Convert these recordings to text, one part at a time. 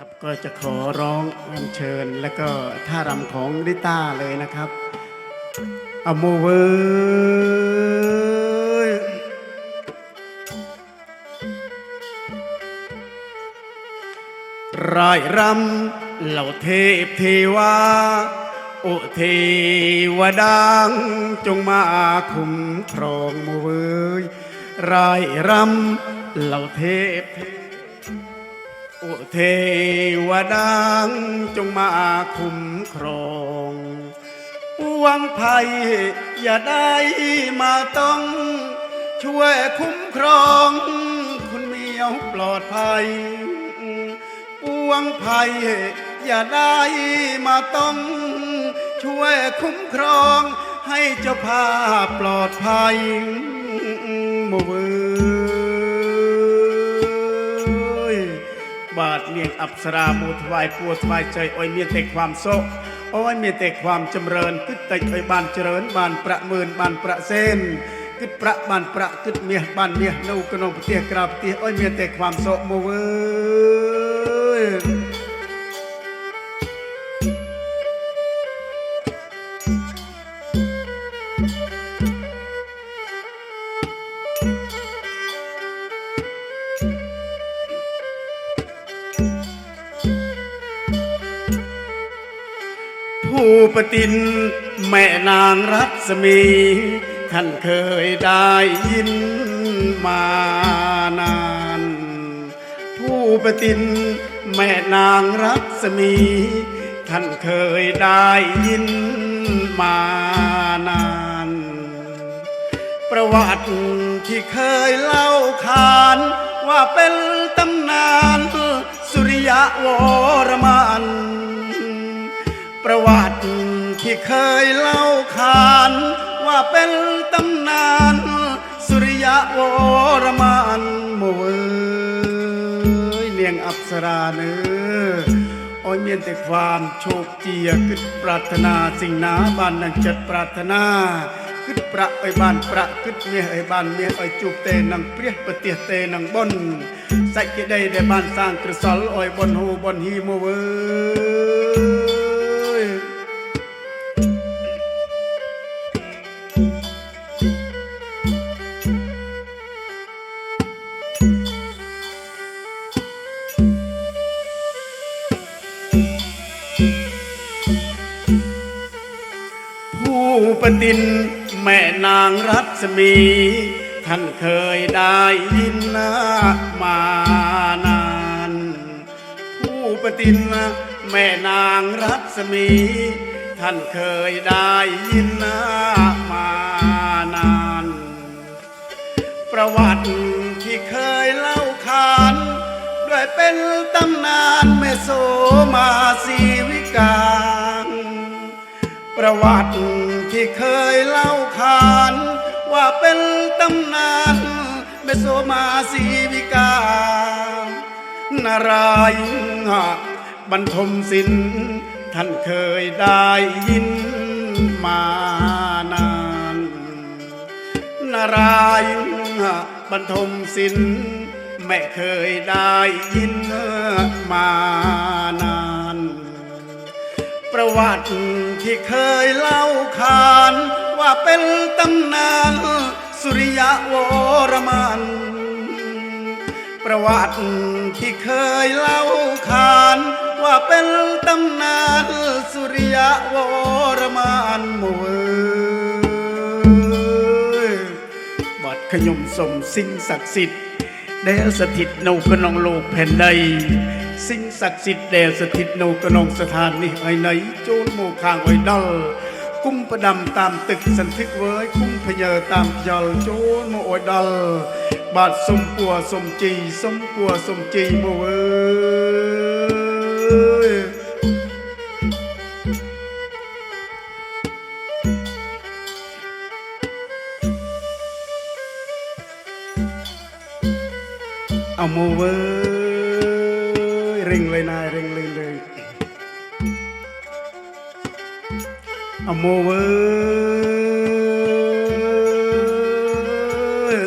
ครับก็จะขอร้องอัญเชิญ แล้วก็ท่ารำของริต้าเลยนะครับอโมเวอร์รายรำเหล่าเทพเทวา โอเทวดังจงมาคุ้มครองโมเวอร์รายรำเหล่าเทพเทวา โอเทวดังจงมาคุ้มครองหวังภัยอย่าได้มาต้อง ช่วยคุ้มครอง คุณเมียวปลอดภัยปวงภัยอย่าได้มาต้อง ช่วยคุ้มครอง ให้เจ้าภาพปลอดภัยโม บาทเนียงอับสราบูถวายปัวถวายใจอ้อยเมียแต่ความโศกอ้อยเมียแต่ความจำเริญกึดแต่อ้อยบานเจริญบานประเมินบานประเซนกึดประบานประกึดเมียบานเมียนูกนองเตียกราบเตียอ้อยเมียแต่ความโศกโมเ ผู้ประตินแม่นางรัศมีท่านเคยได้ยินมานาน ผู้ประตินแม่นางรัศมี ท่านเคยได้ยินมานาน ประวัติที่เคยเล่าขานว่าเป็นตำนาน สุริยะวรมัน ประวัติที่เคยเล่าขาน ว่าเป็นตำนาน สุริยะวรมันโมเอยเลียงอับสราเนื้ออ้อยเมียนแต่ความโชคเจียกึดปรารถนาสิ่งหนาบานนังจัดปรารถนากึดประไอ้บ้านประกึดเมียไอ้บ้านเมียไอ้จูบเตนังเปรียปะเตเตนังบนใส่กิได้ได้บานสร้างกระสอลอ้อยบนหูบนฮีโมเอย ผู้ประดินแม่นางรัศมี ท่านเคยได้ยินนะมานาน ผู้ประดินแม่นางรัศมี ท่านเคยได้ยินนะมานาน ประวัติที่เคยเล่า ยเป็นตำนานเมโสมาสีวิกาประวัติที่เคยเล่าขาน ว่าเป็นตำนานเมโสมาสีวิกานารายณ์บรรทมศิลท่านเคยได้ยินมานานนารายณ์บรรทมศิล ไม่เคยได้ยินมานาน ประวัติที่เคยเล่าขาน ว่าเป็นตำนานสุริยะวรมัน ประวัติที่เคยเล่าขาน ว่าเป็นตำนานสุริยะวรมันโมเอยบัดขยมสมสิ่งศักดิ์สิทธิ์ เดลสถิตในกนองโลกแผ่นใด สิ่งศักดิ์สิทธิ์เดลสถิตในกนองสถานนี้ไอไหนโจนโมคางไอดอลกุ้มประดำตามตึกสันทึกเว้ยกุ้มพเยอตามยอลโจนโมโอยดอลบาดสมปัวสมจีสมปัวสมจีโมเว้ย โมเว้ยเร่งเลยนายเร่งเลยเลยอโมเว้ย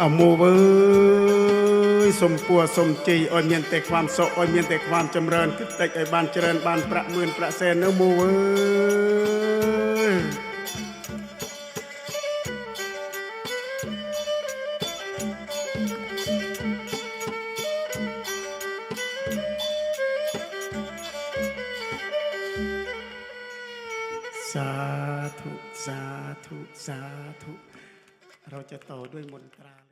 อโมเว้ย สมปัวสมจีអឲ្យមានតែความសុខឲ្យមានតែความចម្រើនគិតតែឲ្យបានច្រើនបានប្រាក់หมื่นប្រាក់សែននៅหมูเว้ย สาธุ สาธุ สาธุ เราจะต่อด้วยมนตรา